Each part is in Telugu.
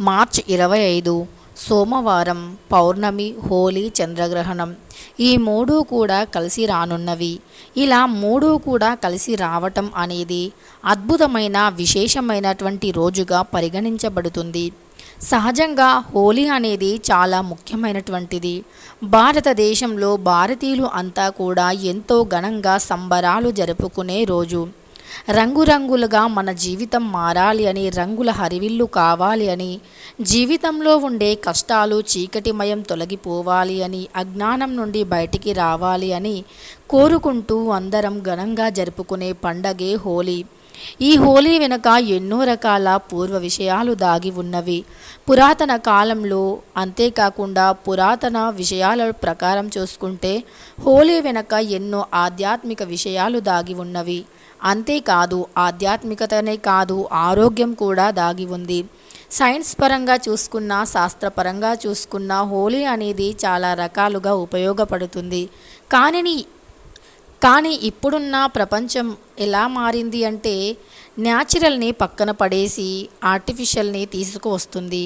మార్చ్ ఇరవై ఐదు సోమవారం పౌర్ణమి హోలీ చంద్రగ్రహణం. ఈ మూడు కూడా కలిసి రానున్నవి. ఇలా మూడు కూడా కలిసి రావటం అనేది అద్భుతమైన విశేషమైనటువంటి రోజుగా పరిగణించబడుతుంది. సహజంగా హోలీ అనేది చాలా ముఖ్యమైనటువంటిది. భారతదేశంలో భారతీయులు అంతా కూడా ఎంతో ఘనంగా సంబరాలు జరుపుకునే రోజు. రంగురంగులుగా మన జీవితం మారాలి అని రంగుల హరివిల్లు కావాలి అని జీవితంలో ఉండే కష్టాలు చీకటిమయం తొలగిపోవాలి అని అజ్ఞానం నుండి బయటికి రావాలి అని కోరుకుంటూ అందరం ఘనంగా జరుపుకునే పండగే హోలీ. ఈ హోలీ వెనుక ఎన్నో రకాల పూర్వ విషయాలు దాగి ఉన్నవి. పురాతన కాలంలో అంతేకాకుండా పురాతన విషయాల ప్రకారం చూసుకుంటే హోలీ వెనుక ఎన్నో ఆధ్యాత్మిక విషయాలు దాగి ఉన్నవి. అంతేకాదు ఆధ్యాత్మికతనే కాదు ఆరోగ్యం కూడా దాగి ఉంది. సైన్స్ పరంగా చూసుకున్న శాస్త్రపరంగా చూసుకున్న హోలీ అనేది చాలా రకాలుగా ఉపయోగపడుతుంది. కానీ కానీ ఇప్పుడున్న ప్రపంచం ఎలా మారింది అంటే న్యాచురల్ని పక్కన పడేసి ఆర్టిఫిషియల్ని తీసుకువస్తుంది.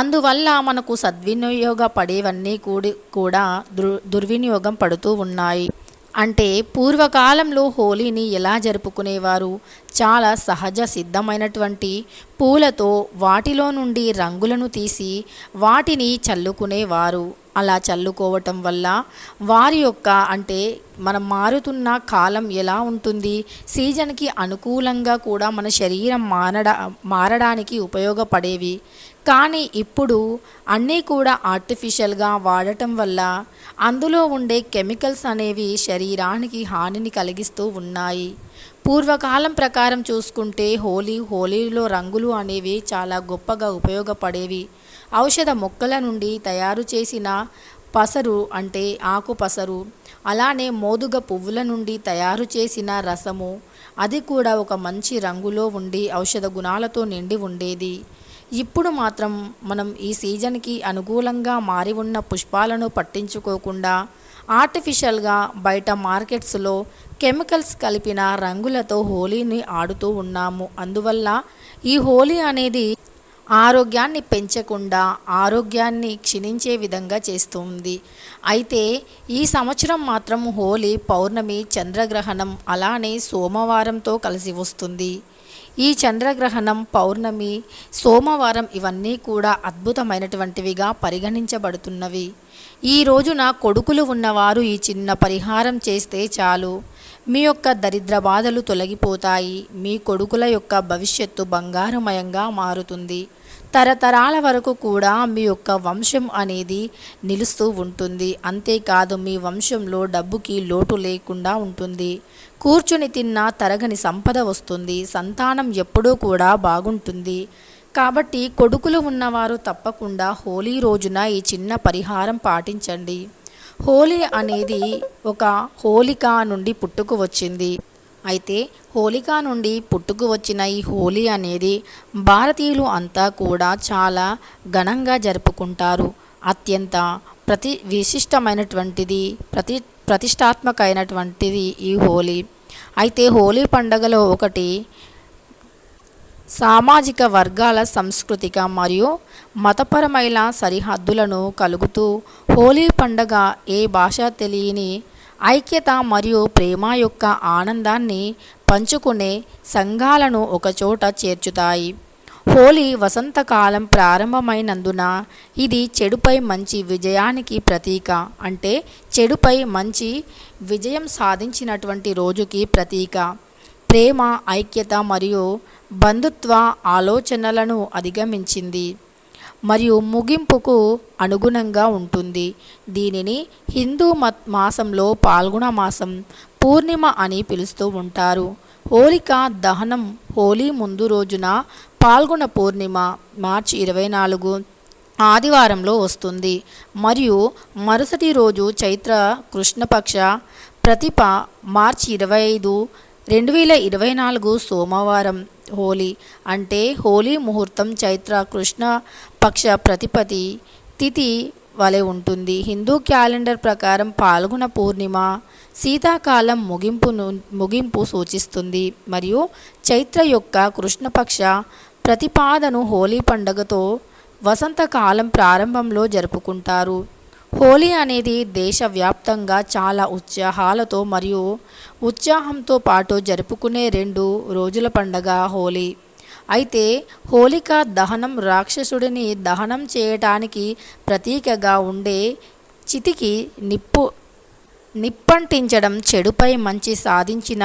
అందువల్ల మనకు సద్వినియోగ పడేవన్నీ కూడి కూడా దుర్ దుర్వినియోగం పడుతూ ఉన్నాయి. అంటే పూర్వకాలంలో హోలీని ఎలా జరుపుకునేవారు? చాలా సహజ సిద్ధమైనటువంటి పూలతో వాటిలో నుండి రంగులను తీసి వాటిని చల్లుకునేవారు. అలా చల్లుకోవటం వల్ల వారి యొక్క అంటే మనం మారుతున్న కాలం ఎలా ఉంటుంది? సీజన్కి అనుకూలంగా కూడా మన శరీరం మారడా మారడానికి ఉపయోగపడేవి. కానీ ఇప్పుడు అన్నీ కూడా ఆర్టిఫిషియల్గా వాడటం వల్ల అందులో ఉండే కెమికల్స్ అనేవి శరీరానికి హానిని కలిగిస్తూ ఉన్నాయి. పూర్వకాలం ప్రకారం చూసుకుంటే హోలీ హోలీలో రంగులు అనేవి చాలా గొప్పగా ఉపయోగపడేవి. ఔషధ మొక్కల నుండి తయారు చేసిన పసరు అంటే ఆకు పసరు అలానే మోదుగ పువ్వుల నుండి తయారు చేసిన రసము అది కూడా ఒక మంచి రంగులో ఉండి ఔషధ గుణాలతో నిండి ఉండేది. ఇప్పుడు మాత్రం మనం ఈ సీజన్కి అనుకూలంగా మారి ఉన్న పుష్పాలను పట్టించుకోకుండా ఆర్టిఫిషియల్గా బయట మార్కెట్స్లో కెమికల్స్ కలిపిన రంగులతో హోలీని ఆడుతూ ఉన్నాము. అందువల్ల ఈ హోలీ అనేది ఆరోగ్యాన్ని పెంచకుండా ఆరోగ్యాన్ని క్షీణించే విధంగా చేస్తుంది. అయితే ఈ సంవత్సరం మాత్రం హోలీ పౌర్ణమి చంద్రగ్రహణం అలానే సోమవారంతో కలిసి వస్తుంది. ఈ చంద్రగ్రహణం పౌర్ణమి సోమవారం ఇవన్నీ కూడా అద్భుతమైనటువంటివిగా పరిగణించబడుతున్నవి. ఈ రోజున కొడుకులు ఉన్నవారు ఈ చిన్న పరిహారం చేస్తే చాలు. మీ యొక్క దరిద్ర బాధలు తొలగిపోతాయి. మీ కొడుకుల యొక్క భవిష్యత్తు బంగారమయంగా మారుతుంది. తరతరాల వరకు కూడా మీ యొక్క వంశం అనేది నిలుస్తూ ఉంటుంది. అంతేకాదు మీ వంశంలో డబ్బుకి లోటు లేకుండా ఉంటుంది. కూర్చుని తిన్నా తరగని సంపద వస్తుంది. సంతానం ఎప్పుడూ కూడా బాగుంటుంది. కాబట్టి కొడుకులు ఉన్నవారు తప్పకుండా హోలీ రోజున ఈ చిన్న పరిహారం పాటించండి. హోలీ అనేది ఒక హోలిక నుండి పుట్టుకు వచ్చింది. అయితే హోలిక నుండి పుట్టుకు వచ్చిన ఈ హోలీ అనేది భారతీయులు అంతా కూడా చాలా ఘనంగా జరుపుకుంటారు. అత్యంత ప్రతి విశిష్టమైనటువంటిది ప్రతి ప్రతిష్టాత్మకమైనటువంటిది ఈ హోలీ. అయితే హోలీ పండగలో ఒకటి సామాజిక వర్గాల సాంస్కృతిక మరియు మతపరమైన సరిహద్దులను కలుగుతూ హోలీ పండగ ఏ భాష తెలియని ఐక్యత మరియు ప్రేమ యొక్క ఆనందాన్ని పంచుకునే సంఘాలను ఒకచోట చేర్చుతాయి. హోలీ వసంతకాలం ప్రారంభమైనందున ఇది చెడుపై మంచి విజయానికి ప్రతీక. అంటే చెడుపై మంచి విజయం సాధించినటువంటి రోజుకి ప్రతీక. ప్రేమ ఐక్యత మరియు బంధుత్వ ఆలోచనలను అధిగమించింది మరియు ముగింపుకు అనుగుణంగా ఉంటుంది. దీనిని హిందూ మత్ మాసంలో పాల్గొన మాసం పూర్ణిమ అని పిలుస్తూ ఉంటారు. హోలిక దహనం హోలీ ముందు రోజున పాల్గొన పూర్ణిమ మార్చి ఇరవై నాలుగు ఆదివారంలో వస్తుంది. మరియు మరుసటి రోజు చైత్ర కృష్ణపక్ష ప్రతిప మార్చి ఇరవై ఐదు రెండు వేల ఇరవై నాలుగు సోమవారం హోలీ అంటే హోలీ ముహూర్తం చైత్ర కృష్ణ పక్ష ప్రతిపతి తిథి వలె ఉంటుంది. హిందూ క్యాలెండర్ ప్రకారం పాల్గొన పూర్ణిమ శీతాకాలం ముగింపును ముగింపు సూచిస్తుంది. మరియు చైత్ర యొక్క కృష్ణపక్ష ప్రతిపాదను హోలీ పండుగతో వసంతకాలం ప్రారంభంలో జరుపుకుంటారు. హోలీ అనేది దేశవ్యాప్తంగా చాలా ఉత్సాహాలతో మరియు ఉత్సాహంతో పాటు జరుపుకునే రెండు రోజుల పండగ హోలీ. అయితే హోలికా దహనం రాక్షసుడిని దహనం చేయటానికి ప్రతీకగా ఉండే చితికి నిప్పు నిప్పంటించడం చెడుపై మంచి సాధించిన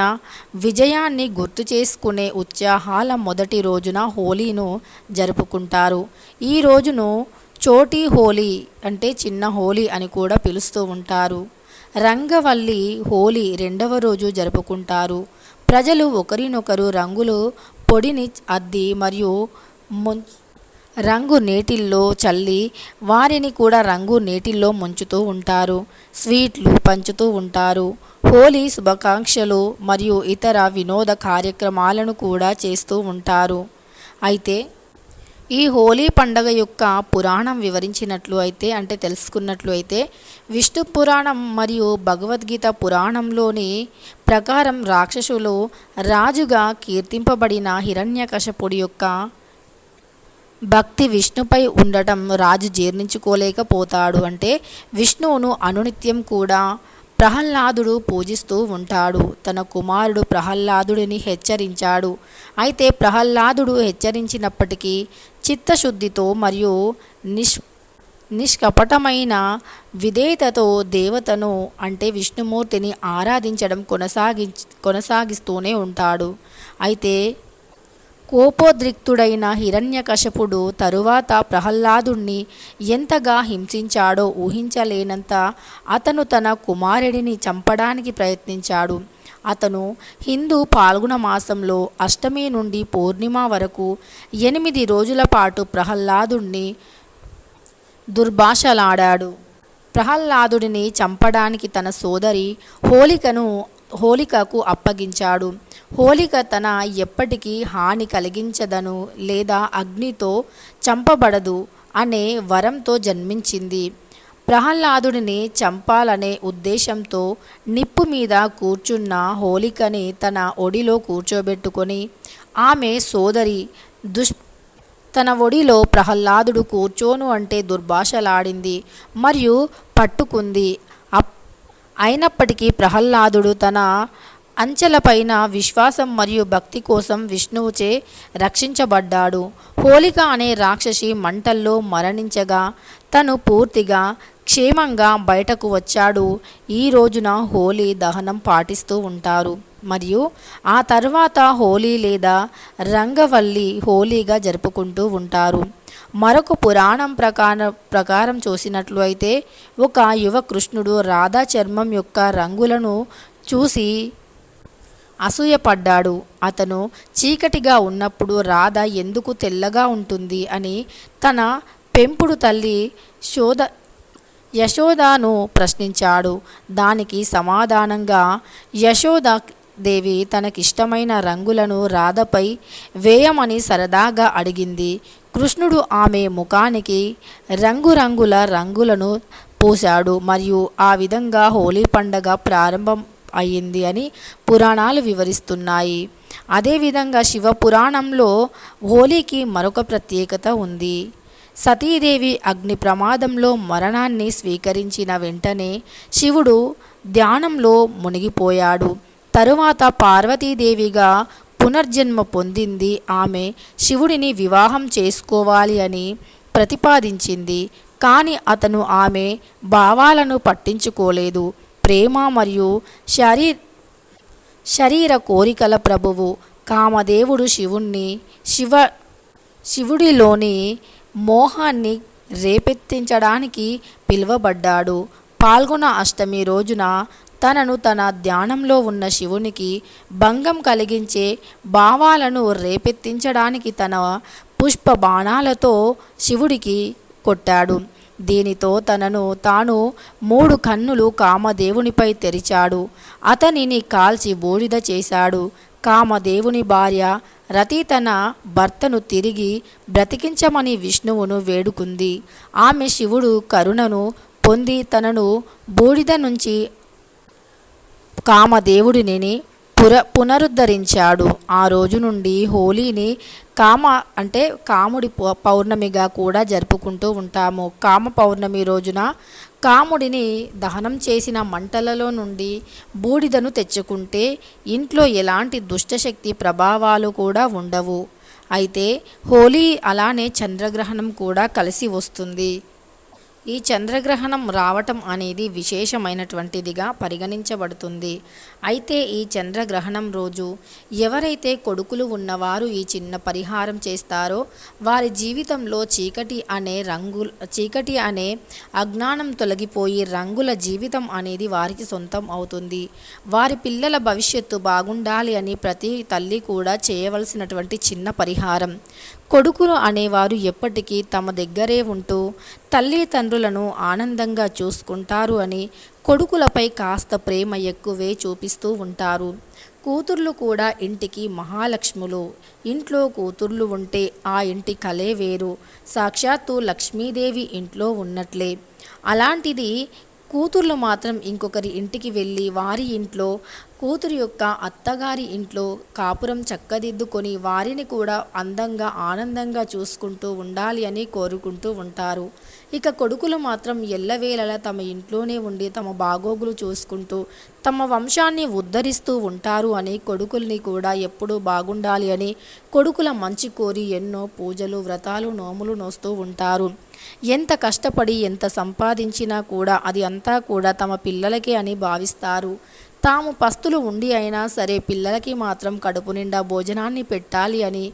విజయాన్ని గుర్తు చేసుకునే ఉత్సాహాల మొదటి రోజున హోలీను జరుపుకుంటారు. ఈ రోజును చోటీ హోలీ అంటే చిన్న హోలీ అని కూడా పిలుస్తూ ఉంటారు. రంగవల్లి హోలీ రెండవ రోజు జరుపుకుంటారు. ప్రజలు ఒకరినొకరు రంగులు పొడిని అద్ది మరియు ముం రంగు నీటిల్లో చల్లి వారిని కూడా రంగు నేటిల్లో ముంచుతూ ఉంటారు. స్వీట్లు పంచుతూ ఉంటారు. హోలీ శుభాకాంక్షలు మరియు ఇతర వినోద కార్యక్రమాలను కూడా చేస్తూ ఉంటారు. అయితే ఈ హోలీ పండగ యొక్క పురాణం వివరించినట్లు అయితే అంటే తెలుసుకున్నట్లు అయితే విష్ణు పురాణం మరియు భగవద్గీత పురాణంలోని ప్రకారం రాక్షసులు రాజుగా కీర్తింపబడిన హిరణ్యకశపుడి యొక్క భక్తి విష్ణుపై ఉండటం రాజు జీర్ణించుకోలేకపోతాడు. అంటే విష్ణువును అనునిత్యం కూడా ప్రహ్లాదుడు పూజిస్తూ ఉంటాడు. తన కుమారుడు ప్రహ్లాదుడిని హెచ్చరించాడు. అయితే ప్రహ్లాదుడు హెచ్చరించినప్పటికీ చిత్తశుద్ధితో మరియు నిష్ నిష్కపటమైన విధేయతతో దేవతను అంటే విష్ణుమూర్తిని ఆరాధించడం కొనసాగి కొనసాగిస్తూనే ఉంటాడు. అయితే కోపోద్రిక్తుడైన హిరణ్యకశపుడు తరువాత ప్రహ్లాదుణ్ణి ఎంతగా హింసించాడో ఊహించలేనంత అతను తన కుమారుడిని చంపడానికి ప్రయత్నించాడు. అతను హిందూ పాల్గొన మాసంలో అష్టమి నుండి పూర్ణిమ వరకు ఎనిమిది రోజుల పాటు ప్రహ్లాదుణ్ణి దుర్భాషలాడాడు. ప్రహ్లాదుడిని చంపడానికి తన సోదరి హోలికను హోలికకు అప్పగించాడు. హోలిక తన ఎప్పటికీ హాని కలిగించదను లేదా అగ్నితో చంపబడదు అనే వరంతో జన్మించింది. ప్రహ్లాదుడిని చంపాలనే ఉద్దేశంతో నిప్పు మీద కూర్చున్న హోలికని తన ఒడిలో కూర్చోబెట్టుకొని ఆమె సోదరి దుష్ తన ఒడిలో ప్రహ్లాదుడు కూర్చోను అంటే దుర్భాషలాడింది మరియు పట్టుకుంది. అయినప్పటికీ ప్రహ్లాదుడు తన అంచెలపైన విశ్వాసం మరియు భక్తి కోసం విష్ణువుచే రక్షించబడ్డాడు. హోలిక అనే రాక్షసి మంటల్లో మరణించగా తను పూర్తిగా క్షేమంగా బయటకు వచ్చాడు. ఈ రోజున హోలీ దహనం పాటిస్తూ ఉంటారు. మరియు ఆ తర్వాత హోలీ లేదా రంగవల్లి హోలీగా జరుపుకుంటూ ఉంటారు. మరొక పురాణం ప్రకారం ప్రకారం చూసినట్లు అయితే ఒక యువ కృష్ణుడు రాధా చర్మం యొక్క రంగులను చూసి అసూయపడ్డాడు. అతను చీకటిగా ఉన్నప్పుడు రాధ ఎందుకు తెల్లగా ఉంటుంది అని తన పెంపుడు తల్లి శోధ యశోదాను ప్రశ్నించాడు. దానికి సమాధానంగా యశోద దేవి తనకిష్టమైన రంగులను రాధపై వేయమని సరదాగా అడిగింది. కృష్ణుడు ఆమె ముఖానికి రంగురంగుల రంగులను పూశాడు మరియు ఆ విధంగా హోలీ పండగ ప్రారంభం అయ్యింది అని పురాణాలు వివరిస్తున్నాయి. అదేవిధంగా శివ పురాణంలో హోలీకి మరొక ప్రత్యేకత ఉంది. సతీదేవి అగ్ని ప్రమాదంలో మరణాన్ని స్వీకరించిన వెంటనే శివుడు ధ్యానంలో మునిగిపోయాడు. తరువాత పార్వతీదేవిగా పునర్జన్మ పొందింది. ఆమె శివుడిని వివాహం చేసుకోవాలి అని ప్రతిపాదించింది. కానీ అతను ఆమె భావాలను పట్టించుకోలేదు. ప్రేమ మరియు శరీ శరీర కోరికల ప్రభువు కామదేవుడు శివుణ్ణి శివ శివుడిలోని మోహాన్ని రేపెత్తించడానికి పిలువబడ్డాడు. పాల్గొన అష్టమి రోజున తనను తన ధ్యానంలో ఉన్న శివునికి భంగం కలిగించే భావాలను రేపెత్తించడానికి తన పుష్ప బాణాలతో శివుడికి కొట్టాడు. దీనితో తనను తాను మూడు కన్నులు కామదేవునిపై తెరిచాడు. అతనిని కాల్చి బూడిద చేశాడు. కామదేవుని భార్య రతి తన భర్తను తిరిగి బ్రతికించమని విష్ణువును వేడుకుంది. ఆమె శివుడు కరుణను పొంది తనను బూడిద నుంచి కామదేవుడిని పుర పునరుద్ధరించాడు. ఆ రోజు నుండి హోలీని కామ అంటే కాముడి పౌర్ణమిగా కూడా జరుపుకుంటూ ఉంటాము. కామ పౌర్ణమి రోజున కాముడిని దహనం చేసిన మంటలలో నుండి బూడిదను తెచ్చుకుంటే ఇంట్లో ఎలాంటి దుష్టశక్తి ప్రభావాలు కూడా ఉండవు. అయితే హోలీ అలానే చంద్రగ్రహణం కూడా కలిసి వస్తుంది. ఈ చంద్రగ్రహణం రావటం అనేది విశేషమైనటువంటిదిగా పరిగణించబడుతుంది. అయితే ఈ చంద్రగ్రహణం రోజు ఎవరైతే కొడుకులు ఉన్నవారు ఈ చిన్న పరిహారం చేస్తారో వారి జీవితంలో చీకటి అనే రంగు చీకటి అనే అజ్ఞానం తొలగిపోయి రంగుల జీవితం అనేది వారికి సొంతం అవుతుంది. వారి పిల్లల భవిష్యత్తు బాగుండాలి అని ప్రతి తల్లి కూడా చేయవలసినటువంటి చిన్న పరిహారం. కొడుకులు అనేవారు ఎప్పటికీ తమ దగ్గరే ఉంటూ తల్లిదండ్రులను ఆనందంగా చూసుకుంటారు అని కొడుకులపై కాస్త ప్రేమ ఎక్కువే చూపిస్తూ ఉంటారు. కూతుర్లు కూడా ఇంటికి మహాలక్ష్ములు. ఇంట్లో కూతుర్లు ఉంటే ఆ ఇంటి కలే వేరు. సాక్షాత్తు లక్ష్మీదేవి ఇంట్లో ఉన్నట్లే. అలాంటిది కూతుర్లు మాత్రం ఇంకొకరి ఇంటికి వెళ్ళి వారి ఇంట్లో కూతురు యొక్క అత్తగారి ఇంట్లో కాపురం చక్కదిద్దుకొని వారిని కూడా అందంగా ఆనందంగా చూసుకుంటూ ఉండాలి అని కోరుకుంటూ ఉంటారు. ఇక కొడుకులు మాత్రం ఎల్లవేళలా తమ ఇంట్లోనే ఉండి తమ బాగోగులు చూసుకుంటూ తమ వంశాన్ని ఉద్ధరిస్తూ ఉంటారు అని కొడుకుల్ని కూడా ఎప్పుడూ బాగుండాలి అని కొడుకుల మంచి కోరి ఎన్నో పూజలు వ్రతాలు నోములు నోస్తూ ఉంటారు. ఎంత కష్టపడి ఎంత సంపాదించినా కూడా అది అంతా కూడా తమ పిల్లలకే అని భావిస్తారు. తాము పస్తులు ఉండి అయినా సరే పిల్లలకి మాత్రం కడుపు నిండా భోజనాన్ని పెట్టాలి అని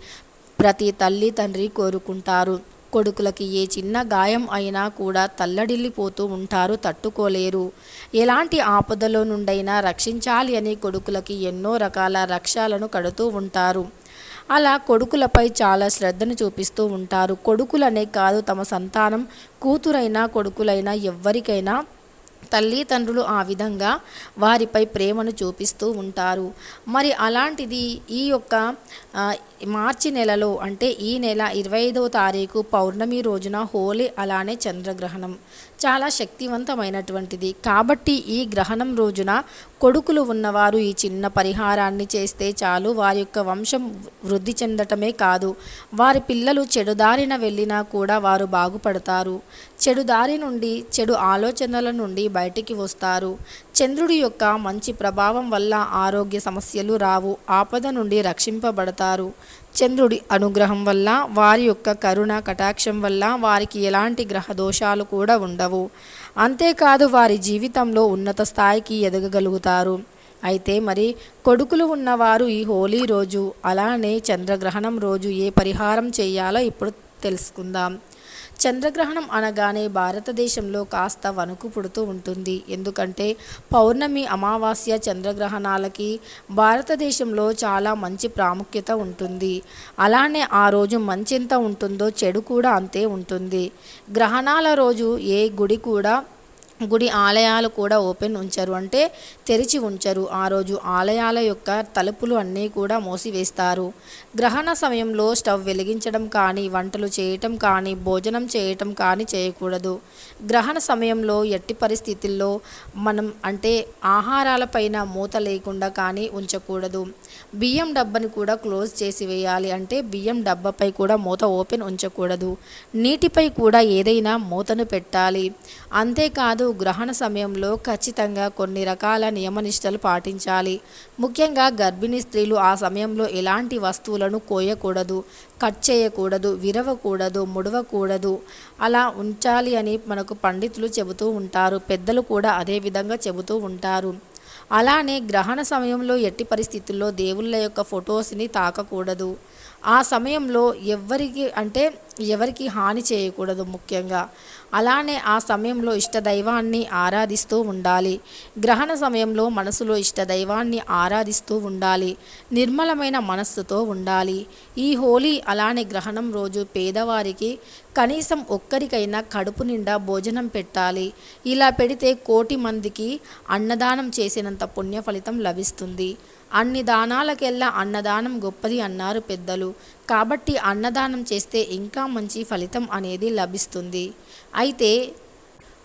ప్రతి తల్లి తండ్రి కోరుకుంటారు. కొడుకులకి ఏ చిన్న గాయం అయినా కూడా తల్లడిల్లిపోతూ ఉంటారు తట్టుకోలేరు. ఎలాంటి ఆపదలో నుండైనా రక్షించాలి అని కొడుకులకి ఎన్నో రకాల రక్షాలను కడుతూ ఉంటారు. అలా కొడుకులపై చాలా శ్రద్ధను చూపిస్తూ ఉంటారు. కొడుకులనే కాదు తమ సంతానం. కూతురైనా కొడుకులైనా ఎవ్వరికైనా తల్లిదండ్రులు ఆ విధంగా వారిపై ప్రేమను చూపిస్తూ ఉంటారు. మరి అలాంటిది ఈ యొక్క మార్చి నెలలో అంటే ఈ నెల ఇరవై ఐదవ తారీఖు పౌర్ణమి రోజున హోలీ అలానే చంద్రగ్రహణం. చాలా శక్తివంతమైనటువంటిది. కాబట్టి ఈ గ్రహణం రోజున కొడుకులు ఉన్నవారు ఈ చిన్న పరిహారాన్ని చేస్తే చాలు. వారి యొక్క వంశం వృద్ధి చెందటమే కాదు. వారి పిల్లలు చెడుదారిన వెళ్ళినా కూడా వారు బాగుపడతారు. చెడు దారి నుండి చెడు ఆలోచనల నుండి బయటికి వస్తారు. చంద్రుడి యొక్క మంచి ప్రభావం వల్ల ఆరోగ్య సమస్యలు రావు ఆపద నుండి రక్షింపబడతారు. చంద్రుడి అనుగ్రహం వల్ల వారి యొక్క కరుణ కటాక్షం వల్ల వారికి ఎలాంటి గ్రహ దోషాలు కూడా ఉండవు. అంతేకాదు వారి జీవితంలో ఉన్నత స్థాయికి ఎదగగలుగుతారు. అయితే మరి కొడుకులు ఉన్నవారు ఈ హోలీ రోజు అలానే చంద్రగ్రహణం రోజు ఏ పరిహారం చేయాలో ఇప్పుడు తెలుసుకుందాం. చంద్రగ్రహణం అనగానే భారతదేశంలో కాస్త వణుకు పుడుతూ ఉంటుంది. ఎందుకంటే పౌర్ణమి అమావాస్య చంద్రగ్రహణాలకి భారతదేశంలో చాలా మంచి ప్రాముఖ్యత ఉంటుంది. అలానే ఆ రోజు మంచి ఎంత ఉంటుందో చెడు కూడా అంతే ఉంటుంది. గ్రహణాల రోజు ఏ గుడి కూడా గుడి ఆలయాలు కూడా ఓపెన్ ఉంచరు. అంటే తెరిచి ఉంచరు. ఆ రోజు ఆలయాల యొక్క తలుపులు అన్నీ కూడా మూసివేస్తారు. గ్రహణ సమయంలో స్టవ్ వెలిగించడం కానీ వంటలు చేయటం కానీ భోజనం చేయటం కానీ చేయకూడదు. గ్రహణ సమయంలో ఎట్టి పరిస్థితుల్లో మనం అంటే ఆహారాలపైన మూత లేకుండా కానీ ఉంచకూడదు. బియ్యం డబ్బాని కూడా క్లోజ్ చేసి వేయాలి. అంటే బియ్యం డబ్బాపై కూడా మూత ఓపెన్ ఉంచకూడదు. నీటిపై కూడా ఏదైనా మూతను పెట్టాలి. అంతేకాదు గ్రహణ సమయంలో ఖచ్చితంగా కొన్ని రకాల నియమనిష్టలు పాటించాలి. ముఖ్యంగా గర్భిణీ స్త్రీలు ఆ సమయంలో ఎలాంటి వస్తువులను కోయకూడదు కట్ చేయకూడదు విరవకూడదు ముడవకూడదు. అలా ఉంచాలి అని మనకు పండితులు చెబుతూ ఉంటారు. పెద్దలు కూడా అదే విధంగా చెబుతూ ఉంటారు. అలానే గ్రహణ సమయంలో ఎట్టి పరిస్థితుల్లో దేవుళ్ళ యొక్క ఫొటోస్ని తాకకూడదు. ఆ సమయంలో ఎవ్వరికి అంటే ఎవరికి హాని చేయకూడదు ముఖ్యంగా. అలానే ఆ సమయంలో ఇష్టదైవాన్ని ఆరాధిస్తూ ఉండాలి. గ్రహణ సమయంలో మనసులో ఇష్టదైవాన్ని ఆరాధిస్తూ ఉండాలి. నిర్మలమైన మనస్సుతో ఉండాలి. ఈ హోలీ అలానే గ్రహణం రోజు పేదవారికి కనీసం ఒక్కరికైనా కడుపు నిండా భోజనం పెట్టాలి. ఇలా పెడితే కోటి మందికి అన్నదానం చేసినంత పుణ్య ఫలితం లభిస్తుంది. అన్ని దానాలకెల్లా అన్నదానం గొప్పది అన్నారు పెద్దలు. కాబట్టి అన్నదానం చేస్తే ఇంకా మంచి ఫలితం అనేది లభిస్తుంది. అయితే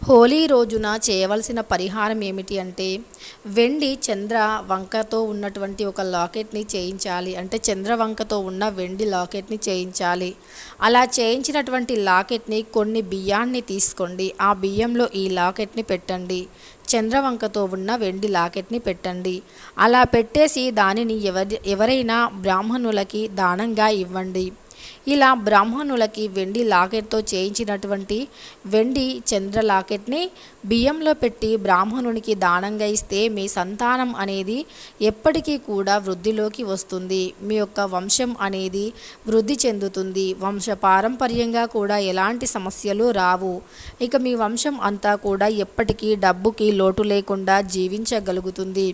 హోలీ రోజున చేయవలసిన పరిహారం ఏమిటి అంటే వెండి చంద్ర వంకతో ఉన్నటువంటి ఒక లాకెట్ని చేయించాలి. అంటే చంద్ర వంకతో ఉన్న వెండి లాకెట్ని చేయించాలి. అలా చేయించినటువంటి లాకెట్ని కొన్ని బియ్యాన్ని తీసుకోండి. ఆ బియ్యంలో ఈ లాకెట్ని పెట్టండి. చంద్రవంకతో ఉన్న వెండి లాకెట్ని పెట్టండి. అలా పెట్టేసి దానిని ఎవరి ఎవరైనా బ్రాహ్మణులకి దానంగా ఇవ్వండి. ఇలా బ్రాహ్మణులకి వెండి లాకెట్తో చేయించినటువంటి వెండి చంద్ర లాకెట్ని బియ్యంలో పెట్టి బ్రాహ్మణునికి దానంగా ఇస్తే మీ సంతానం అనేది ఎప్పటికీ కూడా వృద్ధిలోకి వస్తుంది. మీ యొక్క వంశం అనేది వృద్ధి చెందుతుంది. వంశ పారంపర్యంగా కూడా ఎలాంటి సమస్యలు రావు. ఇక మీ వంశం అంతా కూడా ఎప్పటికీ డబ్బుకి లోటు లేకుండా జీవించగలుగుతుంది.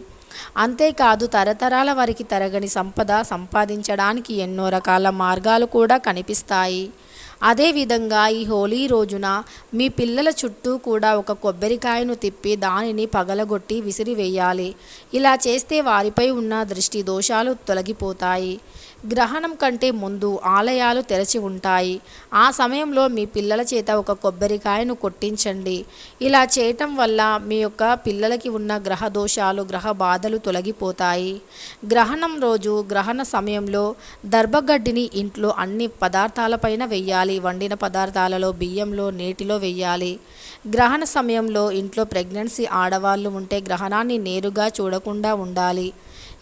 అంతేకాదు తరతరాల వారికి తరగని సంపద సంపాదించడానికి ఎన్నో రకాల మార్గాలు కూడా కనిపిస్తాయి. అదేవిధంగా ఈ హోలీ రోజున మీ పిల్లల చుట్టూ కూడా ఒక కొబ్బరికాయను తిప్పి దానిని పగలగొట్టి విసిరివేయాలి. ఇలా చేస్తే వారిపై ఉన్న దృష్టి దోషాలు తొలగిపోతాయి. గ్రహణం కంటే ముందు ఆలయాలు తెరచి ఉంటాయి. ఆ సమయంలో మీ పిల్లల చేత ఒక కొబ్బరికాయను కొట్టించండి. ఇలా చేయటం వల్ల మీ యొక్క పిల్లలకి ఉన్న గ్రహ దోషాలు గ్రహ బాధలు తొలగిపోతాయి. గ్రహణం రోజు గ్రహణ సమయంలో దర్భగడ్డిని ఇంట్లో అన్ని పదార్థాలపైన వెయ్యాలి. వండిన పదార్థాలలో బియ్యంలో నీటిలో వెయ్యాలి. గ్రహణ సమయంలో ఇంట్లో ప్రెగ్నెన్సీ ఆడవాళ్ళు ఉంటే గ్రహణాన్ని నేరుగా చూడకుండా ఉండాలి.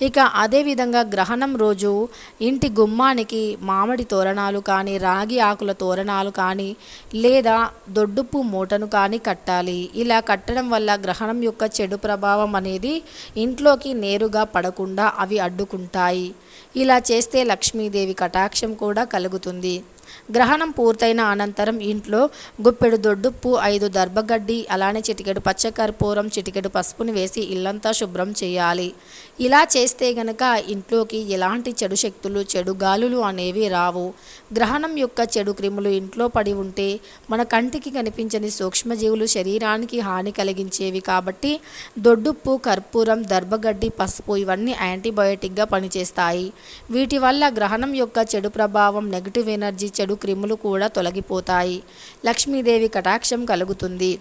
ఇక అదేవిధంగా గ్రహణం రోజు ఇంటి గుమ్మానికి మామిడి తోరణాలు కానీ రాగి ఆకుల తోరణాలు కానీ లేదా దొడ్డుపు మూటను కానీ కట్టాలి. ఇలా కట్టడం వల్ల గ్రహణం యొక్క చెడు ప్రభావం అనేది ఇంట్లోకి నేరుగా పడకుండా అవి అడ్డుకుంటాయి. ఇలా చేస్తే లక్ష్మీదేవి కటాక్షం కూడా కలుగుతుంది. గ్రహణం పూర్తయిన అనంతరం ఇంట్లో గుప్పెడు దొడ్డుప్పు ఐదు దర్భగడ్డి అలానే చిటికెడు పచ్చకర్పూరం చిటికెడు పసుపుని వేసి ఇల్లంతా శుభ్రం చేయాలి. ఇలా చేస్తే గనక ఇంట్లోకి ఎలాంటి చెడు శక్తులు చెడు గాలులు అనేవి రావు. గ్రహణం యొక్క చెడు క్రిములు ఇంట్లో పడి ఉంటే మన కంటికి కనిపించని సూక్ష్మజీవులు శరీరానికి హాని కలిగించేవి కాబట్టి దొడ్డుప్పు కర్పూరం దర్భగడ్డి పసుపు ఇవన్నీ యాంటీబయోటిక్గా పనిచేస్తాయి. వీటి వల్ల గ్రహణం యొక్క చెడు ప్రభావం నెగిటివ్ ఎనర్జీ చెడు క్రిములు కూడా తొలగిపోతాయి. లక్ష్మీదేవి కటాక్షం కలుగుతుంది.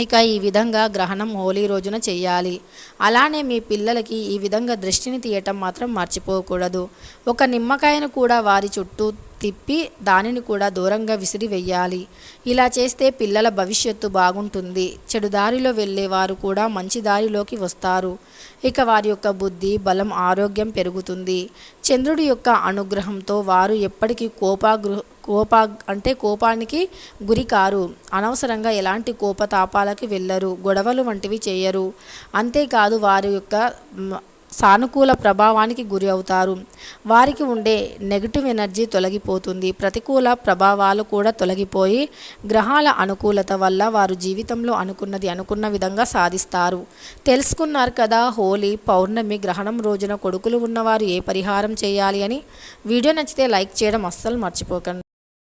ఇక ఈ విధంగా గ్రహణం హోలీ రోజున చేయాలి. అలానే మీ పిల్లలకి ఈ విధంగా దృష్టిని తీయటం మాత్రం మర్చిపోకూడదు. ఒక నిమ్మకాయను కూడా వారి చుట్టూ తిప్పి దానిని కూడా దూరంగా విసిరి వెయ్యాలి. ఇలా చేస్తే పిల్లల భవిష్యత్తు బాగుంటుంది. చెడు దారిలో వెళ్ళేవారు కూడా మంచి దారిలోకి వస్తారు. ఇక వారి యొక్క బుద్ధి బలం ఆరోగ్యం పెరుగుతుంది. చంద్రుడి యొక్క అనుగ్రహంతో వారు ఎప్పటికీ కోపాగృ కోపా అంటే కోపానికి గురి కారు. అనవసరంగా ఎలాంటి కోపతాపాలకి వెళ్ళరు. గొడవలు వంటివి చేయరు. అంతేకాదు వారి యొక్క సానుకూల ప్రభావానికి గురి అవుతారు. వారికి ఉండే నెగిటివ్ ఎనర్జీ తొలగిపోతుంది. ప్రతికూల ప్రభావాలు కూడా తొలగిపోయి గ్రహాల అనుకూలత వల్ల వారు జీవితంలో అనుకున్నది అనుకున్న విధంగా సాధిస్తారు. తెలుసుకున్నారు కదా హోలీ పౌర్ణమి గ్రహణం రోజున కొడుకులు ఉన్నవారు ఏ పరిహారం చేయాలి అని? వీడియో నచ్చితే లైక్ చేయడం అస్సలు మర్చిపోకండి.